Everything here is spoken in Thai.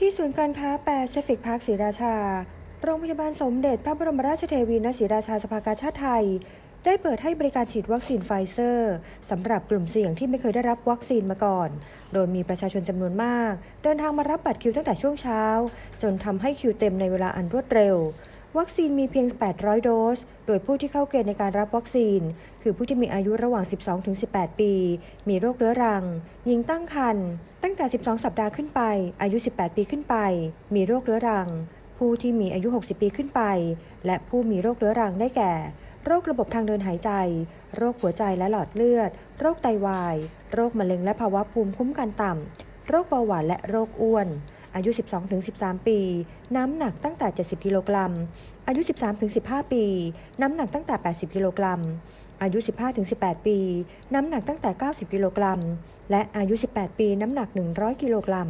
ที่ศูนย์การค้าแปซิฟิกพาร์คศรีราชา โรงพยาบาลสมเด็จพระบรมราชเทวีณศรีราชาสภากาชาติไทย ได้เปิดให้บริการฉีดวัคซีนไฟเซอร์สำหรับกลุ่มเสี่ยงที่ไม่เคยได้รับวัคซีนมาก่อน โดยมีประชาชนจำนวนมาก เดินทางมารับบัตรคิวตั้งแต่ช่วงเช้า จนทำให้คิวเต็มในเวลาอันรวดเร็ว วัคซีนมีเพียง 800 โดส โดยผู้ที่เข้าเกณฑ์ในการรับวัคซีน คือผู้ที่มีอายุระหว่าง 12-18 ปี มีโรคเรื้อรัง หญิงตั้งครรภ์ตั้งแต่ 12 สัปดาห์ขึ้นไป อายุ 18 ปีขึ้นไป มีโรคเรื้อรัง ผู้ที่มีอายุ 60 ปีขึ้นไป และผู้มีโรคเรื้อรังได้แก่ โรคระบบทางเดินหายใจ โรคหัวใจและหลอดเลือด โรคไตวาย โรคมะเร็งและภาวะภูมิคุ้มกันต่ำ โรคเบาหวานและโรคอ้วน อายุ 12-13 ปี น้ำหนักตั้งแต่ 70 กิโลกรัม อายุ 13-15 ปี น้ำหนักตั้งแต่ 80 กิโลกรัม อายุ 15-18 ปี น้ำหนักตั้งแต่ 90 กิโลกรัม และอายุ 18 ปี น้ำหนัก 100 กิโลกรัม